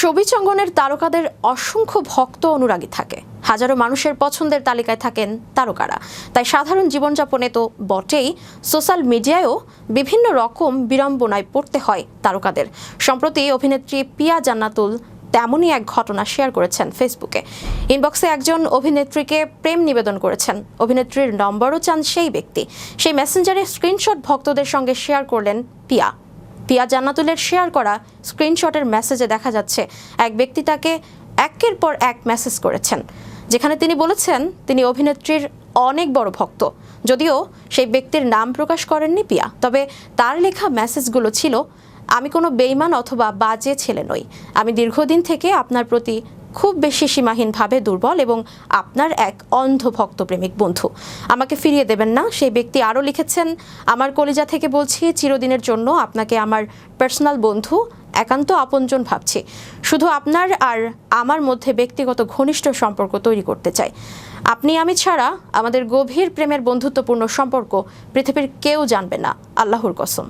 ছবিচ অঙ্গনের তারকাদের অসংখ্য ভক্ত অনুরাগী থাকে। হাজারো মানুষের পছন্দের তালিকায় থাকেন তারকারা। তাই সাধারণ জীবনযাপনে তো বটেই সোশ্যাল মিডিয়ায়ও বিভিন্ন রকম বিড়ম্বনায় পড়তে হয় তারকাদের। সম্প্রতি অভিনেত্রী পিয়া জান্নাতুল তেমনই এক ঘটনা শেয়ার করেছেন ফেসবুকে। ইনবক্সে একজন অভিনেত্রীকে প্রেম নিবেদন করেছেন। অভিনেত্রীর নম্বরও চান সেই ব্যক্তি। সেই মেসেঞ্জারে স্ক্রিনশট ভক্তদের সঙ্গে শেয়ার করলেন পিয়া। পিয়া জান্নাতুলের শেয়ার করা স্ক্রিনশটের মেসেজে দেখা যাচ্ছে, এক ব্যক্তি তাকে একের পর এক মেসেজ করেছেন। যেখানে তিনি বলেছেন, তিনি অভিনেত্রীর অনেক বড় ভক্ত। যদিও সেই ব্যক্তির নাম প্রকাশ করেননি পিয়া, তবে তার লেখা মেসেজগুলো ছিল, আমি কোনো বেইমান অথবা বাজে ছেলে নই। আমি দীর্ঘদিন থেকে আপনার প্রতি খুব বেশি সীমাহীনভাবে দুর্বল এবং আপনার এক অন্ধ ভক্ত প্রেমিক বন্ধু। আমাকে ফিরিয়ে দেবেন না। সেই ব্যক্তি আরও লিখেছেন, আমার কলিজা থেকে বলছি, চিরদিনের জন্য আপনাকে আমার পার্সোনাল বন্ধু, একান্ত আপনজন ভাবছি। শুধু আপনার আর আমার মধ্যে ব্যক্তিগত ঘনিষ্ঠ সম্পর্ক তৈরি করতে চাই। আপনি আমি ছাড়া আমাদের গভীর প্রেমের বন্ধুত্বপূর্ণ সম্পর্ক পৃথিবীর কেউ জানবে না। আল্লাহর কসম।